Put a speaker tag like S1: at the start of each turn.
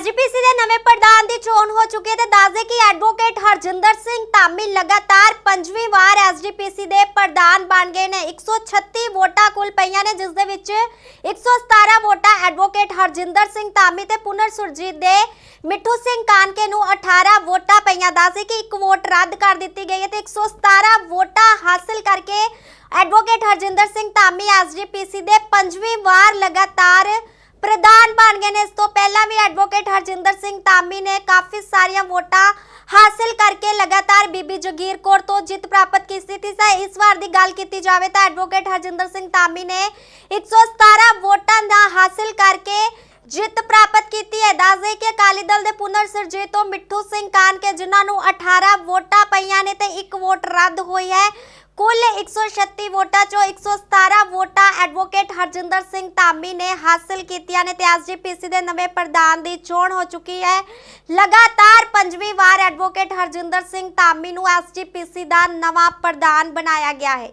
S1: SGPC ਦੇ ਨਵੇਂ ਪ੍ਰਧਾਨ ਦੀ ਚੋਣ ਹੋ ਚੁੱਕੀ ਹੈ ਤੇ ਦੱਸਦੇ ਕਿ ਐਡਵੋਕੇਟ ਹਰਜਿੰਦਰ ਸਿੰਘ ਧਾਮੀ ਲਗਾਤਾਰ ਪੰਜਵੀਂ ਵਾਰ ਐਸਜੀਪੀਸੀ ਦੇ ਪ੍ਰਧਾਨ ਬਣ ਗਏ ਨੇ। 136 ਵੋਟਾਂ ਕੁੱਲ ਪਈਆਂ ਨੇ, ਜਿਸ ਦੇ ਵਿੱਚ 117 ਵੋਟਾਂ ਐਡਵੋਕੇਟ ਹਰਜਿੰਦਰ ਸਿੰਘ ਧਾਮੀ ਤੇ ਪੁਨਰ ਸੁਰਜੀਤ ਦੇ ਮਿੱਠੂ ਸਿੰਘ ਕਾਨਕੇ ਨੂੰ 18 ਵੋਟਾਂ ਪਈਆਂ। ਦੱਸਦੇ ਕਿ ਇੱਕ ਵੋਟ ਰੱਦ ਕਰ ਦਿੱਤੀ ਗਈ ਹੈ ਤੇ 117 ਵੋਟਾਂ ਹਾਸਲ ਕਰਕੇ ਐਡਵੋਕੇਟ ਹਰਜਿੰਦਰ ਸਿੰਘ ਧਾਮੀ ਐਸਜੀਪੀਸੀ ਦੇ ਪੰਜਵੀਂ ਵਾਰ ਲਗਾਤਾਰ ਪ੍ਰਧਾਨ ਬਣ ਗਏ ਨੇ ਇਸ ਤੋਂ ਪਹਿਲਾਂ ਵੀ ਐਡਵੋਕੇਟ ਹਰਜਿੰਦਰ ਸਿੰਘ ਧਾਮੀ ਨੇ ਕਾਫੀ ਸਾਰੀਆਂ ਵੋਟਾਂ ਹਾਸਲ ਕਰਕੇ ਲਗਾਤਾਰ ਬੀਬੀ ਜਗੀਰ ਕੌਰ ਤੋਂ ਜਿੱਤ ਪ੍ਰਾਪਤ ਕੀਤੀ ਸੀ। ਤਾਂ ਇਸ ਵਾਰ ਦੀ ਗੱਲ ਕੀਤੀ ਜਾਵੇ ਤਾਂ ਐਡਵੋਕੇਟ ਹਰਜਿੰਦਰ ਸਿੰਘ ਧਾਮੀ ਨੇ 117 ਵੋਟਾਂ ਦਾ ਹਾਸਲ ਕਰਕੇ ਜਿੱਤ ਪ੍ਰਾਪਤ ਕੀਤੀ ਹੈ। ਦੱਸਦੇ ਕਿ ਅਕਾਲੀ ਦਲ ਦੇ ਪੁਨਰ ਸਰਜੀਤ ਮਿੱਠੂ ਸਿੰਘ ਕਾਨਕੇ ਜਿਨ੍ਹਾਂ ਨੂੰ 18 ਵੋਟਾਂ ਪਈਆਂ ਨੇ ਤੇ ਇੱਕ ਵੋਟ ਰੱਦ ਹੋਈ ਹੈ। ਕੁੱਲ 136 ਵੋਟਾਂ ਚੋਂ 117 ਵੋਟਾਂ ਐਡਵੋਕੇਟ ਹਰਜਿੰਦਰ ਸਿੰਘ ਧਾਮੀ ਨੇ ਹਾਸਲ ਕੀਤੀਆਂ ਨੇ ਤੇ ਐਸਜੀਪੀਸੀ ਦੇ ਨਵੇਂ ਪ੍ਰਧਾਨ ਦੀ ਚੋਣ ਹੋ ਚੁੱਕੀ ਹੈ। ਲਗਾਤਾਰ ਪੰਜਵੀਂ ਵਾਰ ਐਡਵੋਕੇਟ ਹਰਜਿੰਦਰ ਸਿੰਘ ਧਾਮੀ ਨੂੰ ਐਸਜੀਪੀਸੀ ਦਾ ਨਵਾਂ ਪ੍ਰਧਾਨ ਬਣਾਇਆ ਗਿਆ ਹੈ।